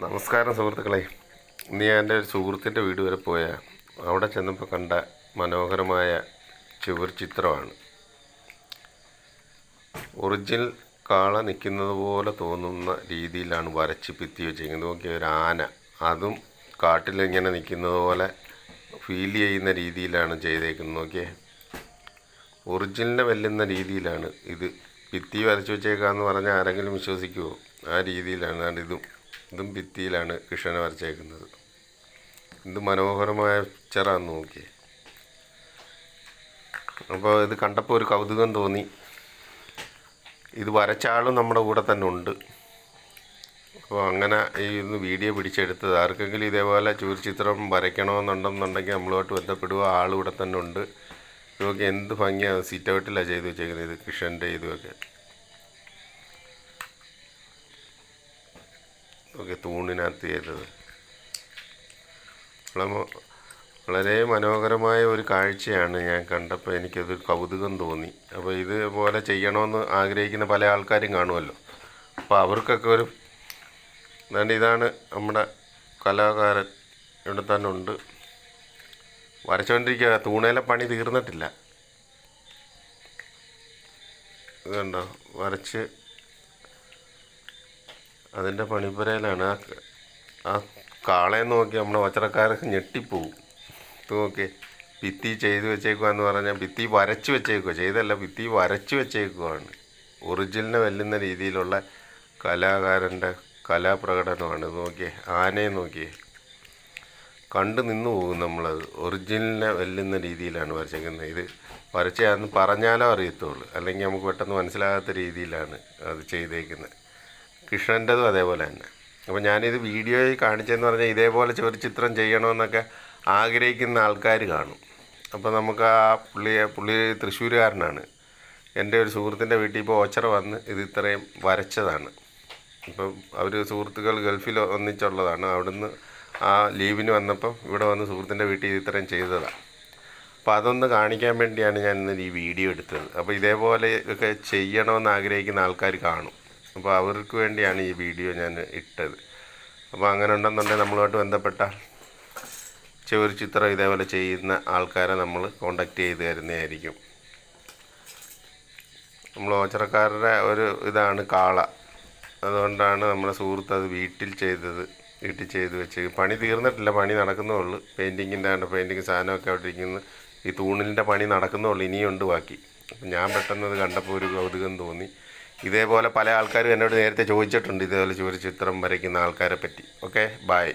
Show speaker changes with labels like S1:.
S1: നമസ്കാരം സുഹൃത്തുക്കളെ. ഞാൻ എന്റെ ഒരു സുഹൃത്തിന്റെ വീട് വരെ പോയ അവിടെ ചെന്നപ്പോൾ കണ്ട മനോഹരമായ ചുവർ ചിത്രമാണ്. ഒറിജിനൽ കാള നിൽക്കുന്നത് പോലെ തോന്നുന്ന രീതിയിലാണ് വരച്ച് ഭിത്തി വെച്ചിരിക്കുന്നത്. നോക്കിയ ഒരു ആന അതും കാട്ടിലിങ്ങനെ നിൽക്കുന്നത് പോലെ ഫീൽ ചെയ്യുന്ന രീതിയിലാണ് ചെയ്തേക്കുന്നത്. നോക്കിയേ. ഒറിജിനലിനെ വെല്ലുന്ന രീതിയിലാണ് ഇത്. ഭിത്തി വരച്ച് വെച്ചേക്കാന്ന് പറഞ്ഞാൽ ആരെങ്കിലും വിശ്വസിക്കുമോ ആ രീതിയിലാണ് ഇതും. ഇതും ഭിത്തിയിലാണ് കൃഷ്ണനെ വരച്ചേക്കുന്നത്. എന്ത് മനോഹരമായ പിക്ചറാന്ന് നോക്കിയേ. അപ്പോൾ ഇത് കണ്ടപ്പോൾ ഒരു കൗതുകം തോന്നി. ഇത് വരച്ച ആളും നമ്മുടെ കൂടെ തന്നെ ഉണ്ട്. അപ്പോൾ അങ്ങനെ ഈ ഒന്ന് വീഡിയോ പിടിച്ചെടുത്തത്. ആർക്കെങ്കിലും ഇതേപോലെ ചുവർച്ചിത്രം വരയ്ക്കണമെന്നുണ്ടെന്നുണ്ടെങ്കിൽ നമ്മളുമായിട്ട് ബന്ധപ്പെടുക. ആൾ ഇവിടെ തന്നെ ഉണ്ട്. ഇതൊക്കെ എന്ത് ഭംഗിയാണ് സിറ്റ് ഔട്ടിലാണ് ചെയ്ത് വെച്ചേക്കുന്നത് ഇത് കൃഷ്ണന്റെ ഇതുമൊക്കെ ഒക്കെ തൂണിനകത്ത് ചെയ്തത് വളരെ മനോഹരമായ ഒരു കാഴ്ചയാണ് ഞാൻ കണ്ടപ്പോൾ എനിക്കത് കൗതുകം തോന്നി. അപ്പോൾ ഇതുപോലെ ചെയ്യണമെന്ന് ആഗ്രഹിക്കുന്ന പല ആൾക്കാരും കാണുമല്ലോ. അപ്പോൾ അവർക്കൊക്കെ ഒരു അതുകൊണ്ട് ഇതാണ് നമ്മുടെ കലാകാരൻ ഇവിടെ തന്നെ ഉണ്ട്. വരച്ചുകൊണ്ടിരിക്കുക തൂണയിലെ പണി തീർന്നിട്ടില്ല. ഇത് കണ്ടോ വരച്ച് അതിന്റെ പണിപ്പുരയിലാണ്. ആ ആ കാളയെ നോക്കി നമ്മുടെ വച്ചറക്കാരൊക്കെ ഞെട്ടിപ്പോവും. ഇത് നോക്കി ഭിത്തി ചെയ്ത് വെച്ചേക്കുവാന്ന് പറഞ്ഞാൽ ഭിത്തി വരച്ച് വെച്ചേക്കുക ചെയ്തല്ല ഭിത്തി വരച്ച് വെച്ചേക്കുവാണ്. ഒറിജിനലിനെ വെല്ലുന്ന രീതിയിലുള്ള കലാകാരന്റെ കലാപ്രകടനമാണ്. നോക്കിയേ ആനയെ നോക്കിയേ. കണ്ടു നിന്ന് പോകും നമ്മളത്. ഒറിജിനലിനെ വെല്ലുന്ന രീതിയിലാണ് വരച്ചേക്കുന്നത്. ഇത് വരച്ചാന്ന് പറഞ്ഞാലോ അറിയത്തുള്ളൂ. അല്ലെങ്കിൽ നമുക്ക് പെട്ടെന്ന് മനസ്സിലാകാത്ത രീതിയിലാണ് അത് ചെയ്തേക്കുന്നത്. കൃഷ്ണന്റെതും അതേപോലെ തന്നെ. അപ്പോൾ ഞാനിത് വീഡിയോയിൽ കാണിച്ചതെന്ന് പറഞ്ഞാൽ ഇതേപോലെ ഒരു ചിത്രം ചെയ്യണമെന്നൊക്കെ ആഗ്രഹിക്കുന്ന ആൾക്കാർ കാണും. അപ്പോൾ നമുക്ക് ആ പുള്ളിയെ പുള്ളി തൃശ്ശൂരുകാരനാണ്. എന്റെ ഒരു സുഹൃത്തിന്റെ വീട്ടിൽ ഇപ്പോൾ ഓച്ചറ വന്ന് ഇത് ഇത്രയും വരച്ചതാണ്. ഇപ്പം അവർ സുഹൃത്തുക്കൾ ഗൾഫിൽ ഒന്നിച്ചുള്ളതാണ്. അവിടുന്ന് ആ ലീവിന് വന്നപ്പം ഇവിടെ വന്ന് സുഹൃത്തിന്റെ വീട്ടിൽ ഇത് ഇത്രയും ചെയ്തതാണ് അപ്പോൾ അതൊന്ന് കാണിക്കാൻ വേണ്ടിയാണ് ഞാൻ ഇന്ന് ഈ വീഡിയോ എടുത്തത്. അപ്പോൾ ഇതേപോലെ ഒക്കെ ചെയ്യണമെന്ന് ആഗ്രഹിക്കുന്ന ആൾക്കാർ കാണും. അപ്പോൾ അവർക്ക് വേണ്ടിയാണ് ഈ വീഡിയോ ഞാൻ ഇട്ടത്. അപ്പോൾ അങ്ങനെ ഉണ്ടെന്നുണ്ടെങ്കിൽ നമ്മളുമായിട്ട് ബന്ധപ്പെട്ട ചെറിയ ചിത്രം ഇതേപോലെ ചെയ്യുന്ന ആൾക്കാരെ നമ്മൾ കോണ്ടാക്ട് ചെയ്ത് തരുന്നതായിരിക്കും. നമ്മൾ ഓച്ചറക്കാരുടെ ഒരു ഇതാണ് കാള. അതുകൊണ്ടാണ് നമ്മുടെ സുഹൃത്ത് അത് വീട്ടിൽ ചെയ്തത് വീട്ടിൽ ചെയ്ത് വെച്ച് പണി തീർന്നിട്ടില്ല പണി നടക്കുന്നേ ഉള്ളൂ. പെയിന്റിങ്ങിന്റെ ആണ് പെയിന്റിങ് സാധനമൊക്കെ അവിടെ ഇരിക്കുന്നു. ഈ തൂണിന്റെ പണി നടക്കുന്നേ ഉള്ളൂ ഇനിയുണ്ട് ബാക്കി. ഞാൻ പെട്ടെന്ന് അത് കണ്ടപ്പോൾ ഒരു കൗതുകം തോന്നി. ഇതേപോലെ പല ആൾക്കാരും എന്നോട് നേരത്തെ ചോദിച്ചിട്ടുണ്ട് ഇതേപോലെ ചുവർ ചിത്രം വരയ്ക്കുന്ന ആൾക്കാരെ പറ്റി. Okay bye